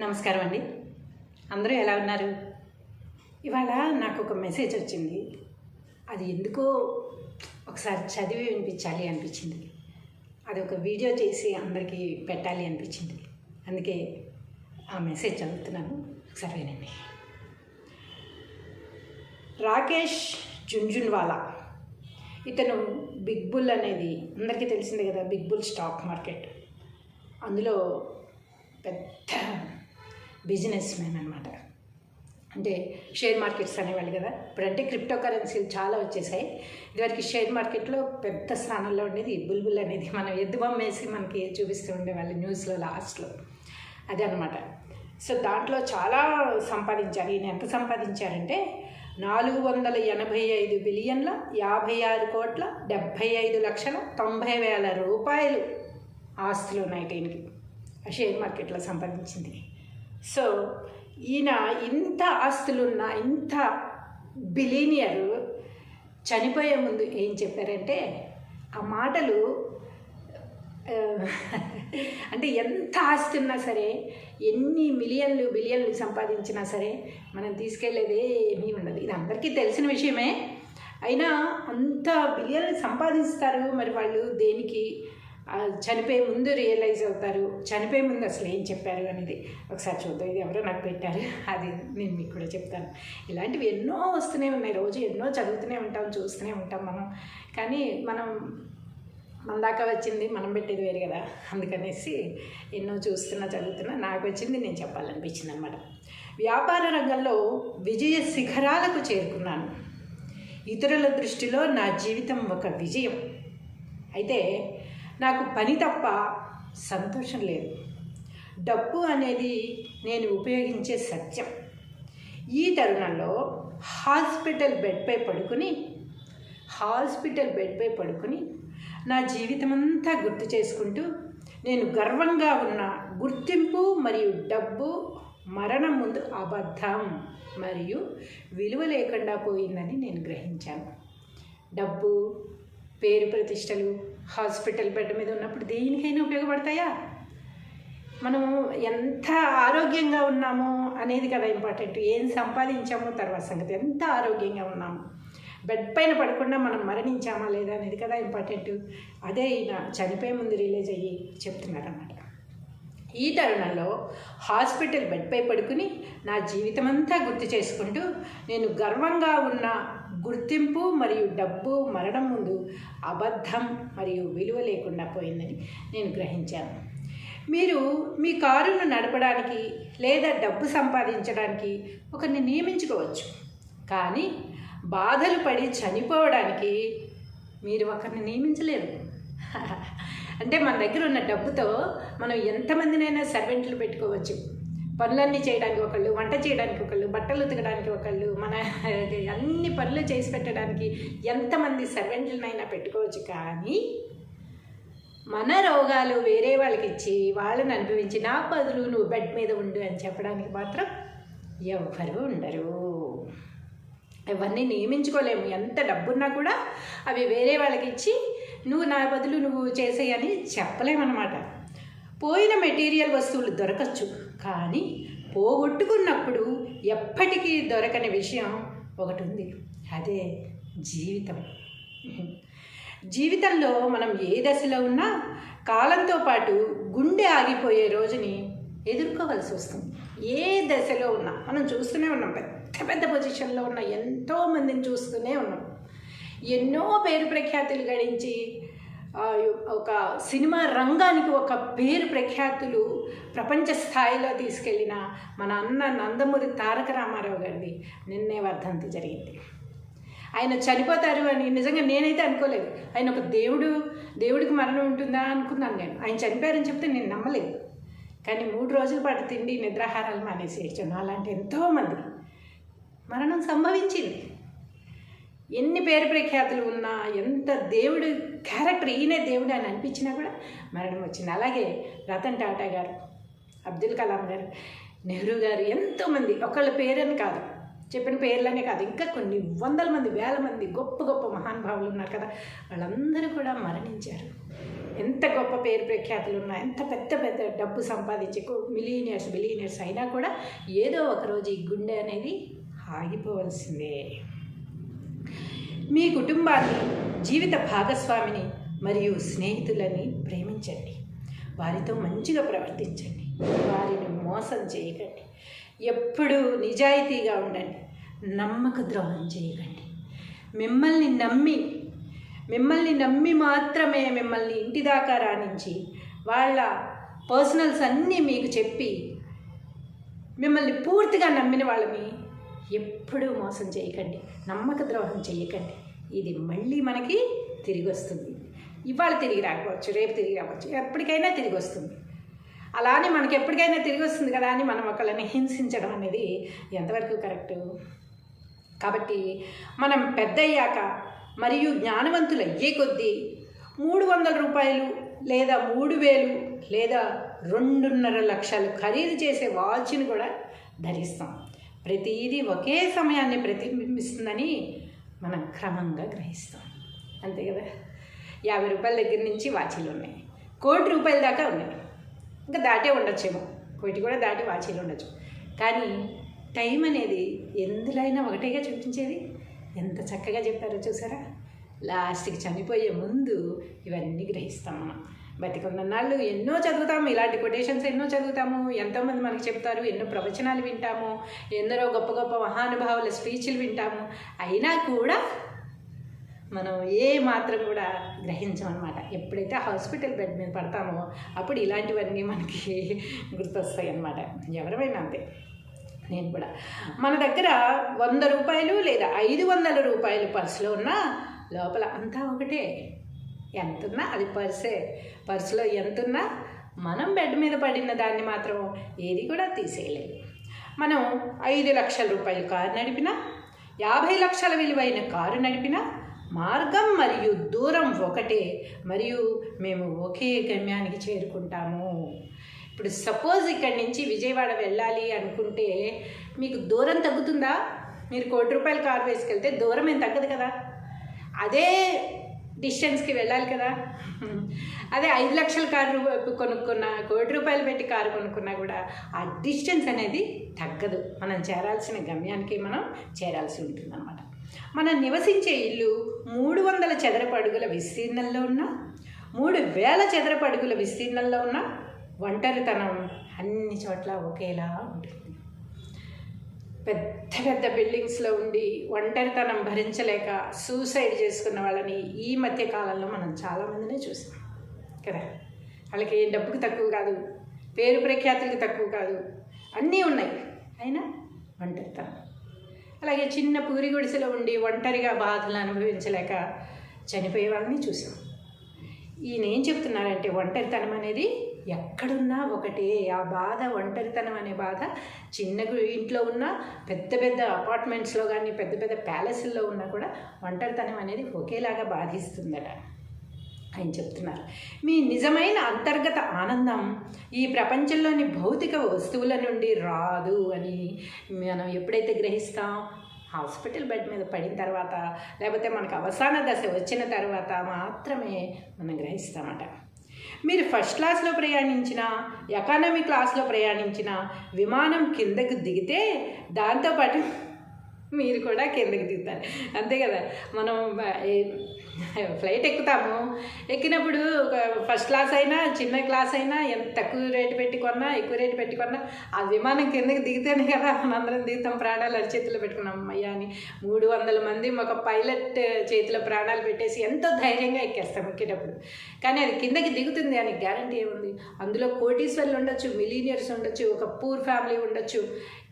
నమస్కారం అండి. అందరూ ఎలా ఉన్నారు? ఇవాళ నాకు ఒక మెసేజ్ వచ్చింది. అది ఎందుకో ఒకసారి చదివి వినిపించాలి అనిపించింది. అది ఒక వీడియో చేసి అందరికీ పెట్టాలి అనిపించింది. అందుకే ఆ మెసేజ్ చదువుతున్నాను. ఒకసారి వినండి. రాకేష్ జున్జున్వాలా ఇతను బిగ్ బుల్ అనేది అందరికీ తెలిసిందే కదా బిగ్ బుల్ స్టాక్ మార్కెట్. అందులో పెద్ద బిజినెస్ మ్యాన్ అనమాట అంటే షేర్ మార్కెట్స్ అనేవాళ్ళు కదా. ఇప్పుడంటే క్రిప్టో కరెన్సీలు చాలా వచ్చేసాయి. ఇదివరకు షేర్ మార్కెట్లో పెద్ద స్థానంలో ఉండేది బుల్బుల్ అనేది. మనం ఎద్దు బొమ్మేసి మనకి చూపిస్తూ ఉండేవాళ్ళు న్యూస్లో లాస్ట్లో అదే అనమాట సో దాంట్లో చాలా సంపాదించారు. ఈయన ఎంత సంపాదించారంటే నాలుగు వందల ఎనభై ఐదు బిలియన్ల యాభై ఆరు కోట్ల డెబ్భై ఐదు లక్షల తొంభై వేల రూపాయలు ఆస్తులు ఉన్నాయి ఈయనకి. ఆ షేర్ మార్కెట్లో సంపాదించింది. సో ఈయన ఇంత ఆస్తులున్న ఇంత బిలీనియర్ చనిపోయే ముందు ఏం చెప్పారంటే ఆ మాటలు అంటే ఎంత ఆస్తి ఉన్నా సరే ఎన్ని మిలియన్లు బిలియన్లు సంపాదించినా సరే మనం తీసుకెళ్ళేది ఏమీ ఉండదు. ఇది అందరికీ తెలిసిన విషయమే. అయినా అంత బిలియన్లు సంపాదిస్తారు మరి వాళ్ళు దేనికి? చనిపోయే ముందు రియలైజ్ అవుతారు. చనిపోయే ముందు అసలు ఏం చెప్పారు అనేది ఒకసారి చూద్దాం. ఇది ఎవరో నాకు పెట్టారు. అది నేను మీకు కూడా చెప్తాను. ఇలాంటివి ఎన్నో వస్తూనే ఉన్నాయి. రోజు ఎన్నో చదువుతూనే ఉంటాం చూస్తూనే ఉంటాం మనం. కానీ మనం మన దాకా వచ్చింది మనం పెట్టేది వేరు కదా. అందుకనేసి ఎన్నో చూస్తున్నా చదువుతున్నా నాకు వచ్చింది నేను చెప్పాలనిపించింది అనమాట వ్యాపార రంగంలో విజయ శిఖరాలకు చేరుకున్నాను. ఇతరుల దృష్టిలో నా జీవితం ఒక విజయం. అయితే నాకు పని తప్ప సంతోషం లేదు. డబ్బు అనేది నేను ఉపయోగించే సత్యం. ఈ తరుణంలో హాస్పిటల్ బెడ్పై పడుకుని హాస్పిటల్ బెడ్పై పడుకుని నా జీవితమంతా గుర్తు చేసుకుంటూ నేను గర్వంగా ఉన్న గుర్తింపు మరియు డబ్బు మరణం ముందు అబద్ధం మరియు విలువ లేకుండా పోయిందని నేను గ్రహించాను. డబ్బు పేరు ప్రతిష్టలు హాస్పిటల్ బెడ్ మీద ఉన్నప్పుడు దేనికైనా ఉపయోగపడతాయా? మనము ఎంత ఆరోగ్యంగా ఉన్నామో అనేది కదా ఇంపార్టెంట్. ఏం సంపాదించామో తర్వాత సంగతి. ఎంత ఆరోగ్యంగా ఉన్నాము. బెడ్ పైన పడకుండా మనం మరణించామా లేదా అనేది కదా ఇంపార్టెంట్. అదే ఈయన చనిపోయే ముందు రిలీజ్ అయ్యి చెప్తున్నారన్నమాట. ఈ తరుణంలో హాస్పిటల్ బెడ్పై పడుకుని నా జీవితమంతా గుర్తు చేసుకుంటూ నేను గర్వంగా ఉన్న గుర్తింపు మరియు డబ్బు మరణం ముందు అబద్ధం మరియు విలువ లేకుండా పోయిందని నేను గ్రహించాను. మీరు మీ కారును నడపడానికి లేదా డబ్బు సంపాదించడానికి ఒకరిని నియమించుకోవచ్చు. కానీ బాధలు పడి చనిపోవడానికి మీరు ఒకరిని నియమించలేరు. అంటే మన దగ్గర ఉన్న డబ్బుతో మనం ఎంతమందినైనా సర్వెంట్లు పెట్టుకోవచ్చు. పనులన్నీ చేయడానికి ఒకళ్ళు వంట చేయడానికి ఒకళ్ళు బట్టలు ఉతకడానికి ఒకళ్ళు మన అన్ని పనులు చేసి పెట్టడానికి ఎంతమంది సర్వెంట్లనైనా పెట్టుకోవచ్చు. కానీ మన రోగాలు వేరే వాళ్ళకి ఇచ్చి వాళ్ళని అనుభవించి నా బదులు నువ్వు బెడ్ మీద ఉండు అని చెప్పడానికి మాత్రం ఎవ్వరూ ఉండరు. ఎవరిని నియమించుకోలేము. ఎంత డబ్బున్నా కూడా అవి వేరే వాళ్ళకి ఇచ్చి నువ్వు నా బదులు నువ్వు చేసేయని చెప్పలేమన్నమాట. పోయిన మెటీరియల్ వస్తువులు దొరకచ్చు. కానీ పోగొట్టుకున్నప్పుడు ఎప్పటికీ దొరకని విషయం ఒకటి ఉంది అదే జీవితం. జీవితంలో మనం ఏ దశలో ఉన్నా కాలంతో పాటు గుండె ఆగిపోయే రోజుని ఎదుర్కోవలసి వస్తుంది. ఏ దశలో ఉన్నా మనం చూస్తూనే ఉన్నాం. పెద్ద పెద్ద పొజిషన్లో ఉన్న ఎంతోమందిని చూస్తూనే ఉన్నాం. ఎన్నో పేరు ప్రఖ్యాతులు గడించి ఒక సినిమా రంగానికి ఒక పేరు ప్రఖ్యాతులు ప్రపంచ స్థాయిలో తీసుకెళ్ళిన మన అన్న నందమూరి తారక రామారావు గారిది నిన్నే వర్ధంతి జరిగింది. ఆయన చనిపోతారు అని నిజంగా నేనైతే అనుకోలేదు. ఆయన ఒక దేవుడు దేవుడికి మరణం ఉంటుందా అనుకున్నాను నేను. ఆయన చనిపోయారని చెప్తే నేను నమ్మలేదు. కానీ మూడు రోజుల పాటు తిండి నిద్రాహారాలు మానేసి ఏడ్చాను. అలాంటి ఎంతోమంది మరణం సంభవించింది. ఎన్ని పేరు ప్రఖ్యాతులు ఉన్నా ఎంత దేవుడు క్యారెక్టర్ ఈయనే దేవుడు అని అనిపించినా కూడా మరణం వచ్చింది. అలాగే రతన్ టాటా గారు అబ్దుల్ కలాం గారు నెహ్రూ గారు ఎంతోమంది. ఒకళ్ళ పేరని కాదు చెప్పిన పేర్లనే కాదు. ఇంకా కొన్ని వందల మంది వేల మంది గొప్ప గొప్ప మహానుభావులు ఉన్నారు కదా వాళ్ళందరూ కూడా మరణించారు. ఎంత గొప్ప పేరు ప్రఖ్యాతులు ఉన్నా ఎంత పెద్ద పెద్ద డబ్బు సంపాదించే మిలీనియర్స్ బిలీనియర్స్ అయినా కూడా ఏదో ఒకరోజు ఈ గుండె అనేది ఆగిపోవలసిందే. మీ కుటుంబాన్ని జీవిత భాగస్వామిని మరియు స్నేహితులని ప్రేమించండి. వారితో మంచిగా ప్రవర్తించండి. వారిని మోసం చేయకండి. ఎప్పుడూ నిజాయితీగా ఉండండి. నమ్మక ద్రోహం చేయకండి. మిమ్మల్ని నమ్మి మిమ్మల్ని నమ్మి మాత్రమే మిమ్మల్ని ఇంటి దాకా రాణించి వాళ్ళ పర్సనల్స్ అన్నీ మీకు చెప్పి మిమ్మల్ని పూర్తిగా నమ్మిన వాళ్ళని ఎప్పుడూ మోసం చేయకండి నమ్మక ద్రోహం చేయకండి. ఇది మళ్ళీ మనకి తిరిగి వస్తుంది. ఇవాళ తిరిగి రాకపోవచ్చు రేపు తిరిగి రావచ్చు ఎప్పటికైనా తిరిగి వస్తుంది. అలానే మనకి ఎప్పటికైనా తిరిగి వస్తుంది కదా అని మనం ఒకళ్ళని హింసించడం అనేది ఎంతవరకు కరెక్టు? కాబట్టి మనం పెద్దయ్యాక మరియు జ్ఞానవంతులు అయ్యే కొద్దీ మూడు వందల రూపాయలు లేదా మూడు వేలు లేదా రెండున్నర లక్షలు ఖరీదు చేసే వాచ్ని కూడా ధరిస్తాం. ప్రతిదీ ఒకే సమయాన్ని ప్రతిబింబిస్తుందని మనం క్రమంగా గ్రహిస్తాం. అంతే కదా? యాభై రూపాయల దగ్గర నుంచి వాచీలు ఉన్నాయి. కోటి రూపాయల దాకా ఉన్నాయి. ఇంకా దాటే ఉండొచ్చేమో. కోటి కూడా దాటి వాచీలు ఉండొచ్చు. కానీ టైం అనేది ఎందులో అయినా ఒకటేగా చూపించేది? ఎంత చక్కగా చెప్పారో చూసారా? లాస్ట్కి చనిపోయే ముందు ఇవన్నీ గ్రహిస్తాం మనం. బతికున్న నాళ్ళు ఎన్నో చదువుతాము ఇలాంటి కొటేషన్స్ ఎన్నో చదువుతాము ఎంతోమంది మనకు చెప్తారు ఎన్నో ప్రవచనాలు వింటాము ఎందరో గొప్ప గొప్ప మహానుభావుల స్పీచ్లు వింటాము. అయినా కూడా మనం ఏ మాత్రం కూడా గ్రహించమన్నమాట. ఎప్పుడైతే హాస్పిటల్ బెడ్ మీద పడతామో అప్పుడు ఇలాంటివన్నీ మనకి గుర్తొస్తాయి అన్నమాట ఎవరైనా అంతే. నేను కూడా. మన దగ్గర వంద రూపాయలు లేదా ఐదు వందల రూపాయలు పర్సులో ఉన్నా లోపల అంతా ఒకటే. ఎంతున్నా? అది పర్సే పర్సులో ఎంతున్నా? మనం బెడ్ మీద పడిన దాన్ని మాత్రం ఏది కూడా తీసేయలేదు మనం ఐదు లక్షల రూపాయలు కారు నడిపినా యాభై లక్షల విలువైన కారు నడిపినా మార్గం మరియు దూరం ఒకటే మరియు మేము ఒకే గమ్యానికి చేరుకుంటాము. ఇప్పుడు సపోజ్ ఇక్కడి నుంచి విజయవాడ వెళ్ళాలి అనుకుంటే మీకు దూరం తగ్గుతుందా? మీరు కోటి రూపాయల కారు వేసుకెళ్తే దూరం ఏం తగ్గదు కదా? అదే డిస్టెన్స్కి వెళ్ళాలి కదా. అదే ఐదు లక్షల కారు కొనుక్కున్న కోటి రూపాయలు పెట్టి కారు కొనుక్కున్నా కూడా ఆ డిస్టెన్స్ అనేది తగ్గదు. మనం చేరాల్సిన గమ్యానికి మనం చేరాల్సి ఉంటుందన్నమాట. మనం నివసించే ఇల్లు మూడు వందల చదరపు అడుగుల విస్తీర్ణంలో ఉన్న మూడు వేల చదరపు అడుగుల విస్తీర్ణంలో ఉన్న ఒంటరితనం అన్ని చోట్ల ఒకేలా ఉంటుంది. పెద్ద పెద్ద బిల్డింగ్స్లో ఉండి ఒంటరితనం భరించలేక సూసైడ్ చేసుకున్న వాళ్ళని ఈ మధ్య కాలంలో మనం చాలామందినే చూసాం. కదా? వాళ్ళకి ఏ డబ్బుకి తక్కువ కాదు పేరు ప్రఖ్యాతులకి తక్కువ కాదు అన్నీ ఉన్నాయి. అయినా ఒంటరితనం. అలాగే చిన్న పూరి గుడిసెలో ఉండి ఒంటరిగా బాధలు అనుభవించలేక చనిపోయే వాళ్ళని చూసాం. ఈయన ఏం చెప్తున్నారంటే ఒంటరితనం అనేది ఎక్కడున్నా ఒకటే. ఆ బాధ ఒంటరితనం అనే బాధ చిన్న ఇంట్లో ఉన్న పెద్ద పెద్ద అపార్ట్మెంట్స్లో కానీ పెద్ద పెద్ద ప్యాలెస్ల్లో ఉన్నా కూడా ఒంటరితనం అనేది ఒకేలాగా బాధిస్తుందట. ఆయన చెప్తున్నారు. మీ నిజమైన అంతర్గత ఆనందం ఈ ప్రపంచంలోని భౌతిక వస్తువుల నుండి రాదు అని మనం ఎప్పుడైతే గ్రహిస్తాం హాస్పిటల్ బెడ్ మీద పడిన తర్వాత లేకపోతే మనకు అవసాన దశ వచ్చిన తర్వాత మాత్రమే మనం గ్రహిస్తామట. మీరు ఫస్ట్ క్లాస్లో ప్రయాణించిన ఎకానమీ క్లాస్లో ప్రయాణించిన విమానం కిందకు దిగితే దాంతోపాటు మీరు కూడా కిందకి దిగుతారు. అంతే కదా? మనం ఫ్లైట్ ఎక్కుతాము. ఎక్కినప్పుడు ఒక ఫస్ట్ క్లాస్ అయినా చిన్న క్లాస్ అయినా ఎంత తక్కువ రేటు పెట్టి కొన్నా ఎక్కువ రేటు పెట్టి కొన్నా ఆ విమానం కిందకి దిగితేనే కదా మనందరం దిగుతాం ప్రాణాలు అరి చేతిలో పెట్టుకున్నాం. అయ్యా అని మూడు వందల మంది ఒక పైలట్ చేతిలో ప్రాణాలు పెట్టేసి ఎంతో ధైర్యంగా ఎక్కేస్తాం ఎక్కేటప్పుడు. కానీ అది కిందకి దిగుతుంది అని గ్యారంటీ ఏముంది? అందులో కోటీశ్వర్లు ఉండొచ్చు మిలీనియర్స్ ఉండొచ్చు ఒక పూర్ ఫ్యామిలీ ఉండొచ్చు.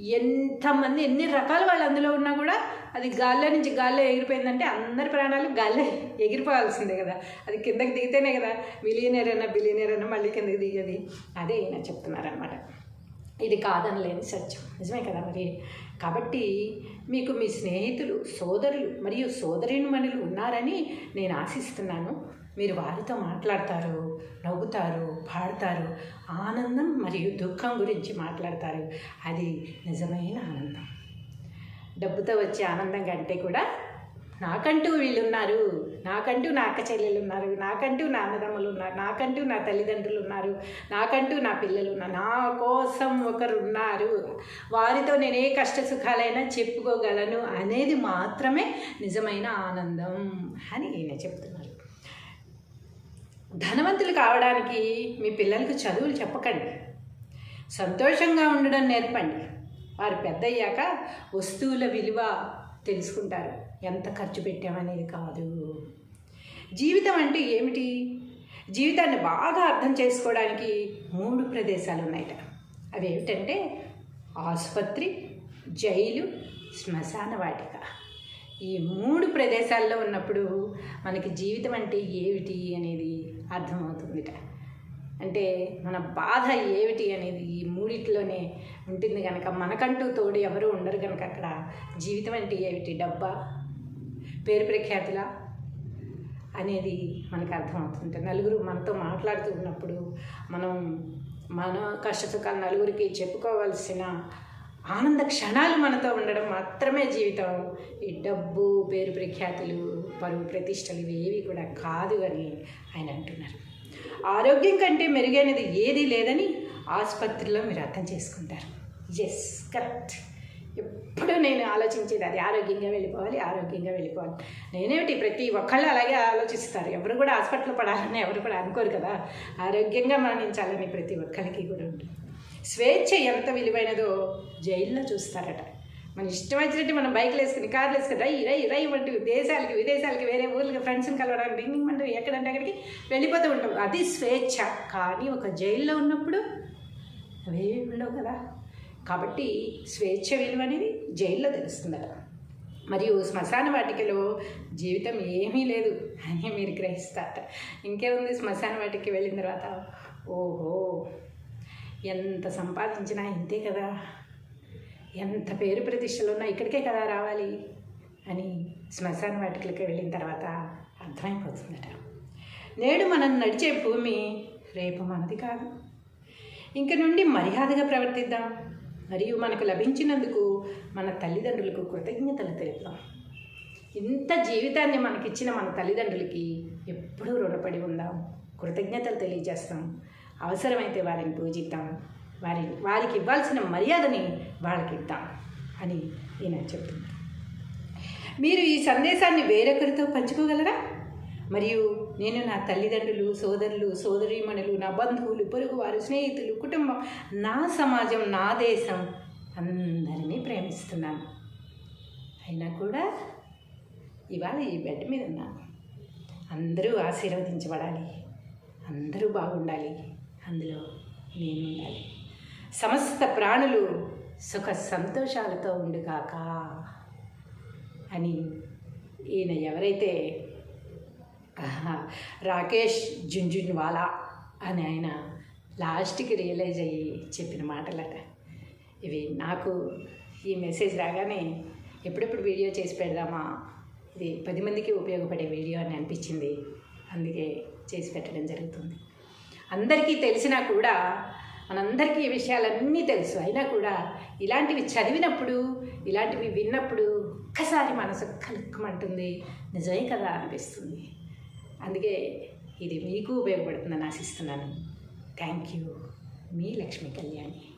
ఎంతమంది ఎన్ని రకాల వాళ్ళు అందులో ఉన్నా కూడా అది గాల్లో నుంచి గాల్లో ఎగిరిపోయిందంటే అందరి ప్రాణాలు గాల్లో ఎగిరిపోవాల్సిందే కదా. అది కిందకి దిగితేనే కదా మిలియనర్ అయినా బిలియనర్ అయినా మళ్ళీ కిందకి దిగేది. అదే ఈయన చెప్తున్నారనమాట ఇది కాదనలేని సత్యం. నిజమే కదా మరి? కాబట్టి మీకు మీ స్నేహితులు సోదరులు మరియు సోదరిమణులు ఉన్నారని నేను ఆశిస్తున్నాను. మీరు వారితో మాట్లాడతారు నవ్వుతారు పాడతారు ఆనందం మరియు దుఃఖం గురించి మాట్లాడతారు. అది నిజమైన ఆనందం. డబ్బుతో వచ్చే ఆనందం కంటే కూడా నాకంటూ వీళ్ళున్నారు నాకంటూ నా అక్క చెల్లెలు ఉన్నారు నాకంటూ నా అన్నదమ్ములు ఉన్నారు నాకంటూ నా తల్లిదండ్రులు ఉన్నారు నాకంటూ నా పిల్లలు ఉన్నారు. నా కోసం ఒకరు ఉన్నారు వారితో నేను ఏ కష్ట సుఖాలైనా చెప్పుకోగలను అనేది మాత్రమే నిజమైన ఆనందం అని ఈయన చెప్తున్నారు. ధనవంతులు కావడానికి మీ పిల్లలకు చదువులు చెప్పకండి. సంతోషంగా ఉండడం నేర్పండి. వారు పెద్దయ్యాక వస్తువుల విలువ తెలుసుకుంటారు. ఎంత ఖర్చు పెట్టామనేది కాదు. జీవితం అంటే ఏమిటి? జీవితాన్ని బాగా అర్థం చేసుకోవడానికి మూడు ప్రదేశాలు ఉన్నాయట అవి ఏమిటంటే ఆసుపత్రి జైలు శ్మశాన వాటిక. ఈ మూడు ప్రదేశాల్లో ఉన్నప్పుడు మనకి జీవితం అంటే ఏమిటి అనేది అర్థమవుతుందిట. అంటే మన బాధ ఏమిటి అనేది ఈ మూడిట్లోనే ఉంటుంది కనుక మనకంటూ తోడు ఎవరు ఉండరు కనుక అక్కడ. జీవితం అంటే ఏమిటి? డబ్బా? పేరు ప్రఖ్యాతుల? అనేది మనకు అర్థమవుతుంది నలుగురు మనతో మాట్లాడుతూ ఉన్నప్పుడు మనం మన కష్ట సుఖాలు నలుగురికి చెప్పుకోవాల్సిన ఆనంద క్షణాలు మనతో ఉండడం మాత్రమే జీవితం. ఈ డబ్బు పేరు ప్రఖ్యాతులు పరువు ప్రతిష్టలు ఇవి ఏవి కూడా కాదు అని ఆయన అంటున్నారు. ఆరోగ్యం కంటే మెరుగైనది ఏదీ లేదని ఆసుపత్రిలో మీరు అర్థం చేసుకుంటారు. ఎస్ కరెక్ట్ ఎప్పుడు నేను ఆలోచించేది అది ఆరోగ్యంగా వెళ్ళిపోవాలి ఆరోగ్యంగా వెళ్ళిపోవాలి. నేనేమిటి ప్రతి ఒక్కళ్ళు అలాగే ఆలోచిస్తారు. ఎవరు కూడా హాస్పిటల్ పడాలని ఎవరు కూడా అనుకోరు కదా. ఆరోగ్యంగా మరణించాలని ప్రతి ఒక్కరికి కూడా ఉంటుంది. స్వేచ్ఛ ఎంత విలువైనదో జైల్లో చూస్తారట. మన ఇష్టం వచ్చినట్టు మనం బైక్లు వేసుకుని కార్లు వేసుకుని రై రై రై అంటూ దేశాలకి విదేశాలకి వేరే ఊళ్ళకి ఫ్రెండ్స్ని కలవడానికి డింగింగ్ అంటూ ఎక్కడంటే అక్కడికి వెళ్ళిపోతూ ఉంటాం. అది స్వేచ్ఛ. కానీ ఒక జైల్లో ఉన్నప్పుడు అవే ఉండవు కదా? కాబట్టి స్వేచ్ఛ విలువ అనేది జైల్లో తెలుస్తుందట మరియు శ్మశాన వాటికలో జీవితం ఏమీ లేదు అని మీరు గ్రహిస్తారట. ఇంకేముంది శ్మశాన వాటికి వెళ్ళిన తర్వాత ఓహో ఎంత సంపాదించినా ఇంతే కదా? ఎంత పేరు ప్రతిష్టలు ఉన్నా ఇక్కడికే కదా రావాలి అని శ్మశాన వాటికలకి వెళ్ళిన తర్వాత అర్థమైపోతుందట. నేడు మనం నడిచే భూమి రేపు మనది కాదు. ఇంక నుండి మర్యాదగా ప్రవర్తిద్దాం. మరియు మనకు లభించినందుకు మన తల్లిదండ్రులకు కృతజ్ఞతలు తెలుపుదాం. ఇంత జీవితాన్ని మనకిచ్చిన మన తల్లిదండ్రులకి ఎప్పుడూ రుణపడి ఉందాం. కృతజ్ఞతలు తెలియజేస్తాం. అవసరమైతే వారిని పూజిద్దాం. వారి వారికి ఇవ్వాల్సిన మర్యాదని వాళ్ళకి ఇద్దాం అని ఈయన చెప్తున్నారు. మీరు ఈ సందేశాన్ని వేరొకరితో పంచుకోగలరా? మరియు నేను నా తల్లిదండ్రులు సోదరులు సోదరీమణులు నా బంధువులు పొరుగు వారు స్నేహితులు కుటుంబం నా సమాజం నా దేశం అందరినీ ప్రేమిస్తున్నాను. అయినా కూడా ఇవాళ ఈ బెడ్ మీద ఉన్నాను. అందరూ ఆశీర్వదించబడాలి. అందరూ బాగుండాలి. అందులో నేను ఉండాలి సమస్త ప్రాణులు సుఖ సంతోషాలతో ఉండుగాక అని ఈయన ఎవరైతే రాకేష్ జుంజున్వాలా అని ఆయన లాస్ట్కి రియలైజ్ అయ్యి చెప్పిన మాటలట. ఇవి నాకు ఈ మెసేజ్ రాగానే ఎప్పుడెప్పుడు వీడియో చేసి పెడదామా? ఇది పది మందికి ఉపయోగపడే వీడియో అని అనిపించింది. అందుకే చేసి పెట్టడం జరుగుతుంది. అందరికీ తెలిసినా కూడా మనందరికీ ఈ విషయాలన్నీ తెలుసు. అయినా కూడా ఇలాంటివి చదివినప్పుడు ఇలాంటివి విన్నప్పుడు ఒక్కసారి మనసు కలుక్కమంటుంది. నిజమే కదా అనిపిస్తుంది. అందుకే ఇది మీకు ఉపయోగపడుతుందని ఆశిస్తున్నాను. Thank you. Me Lakshmi Kalyani.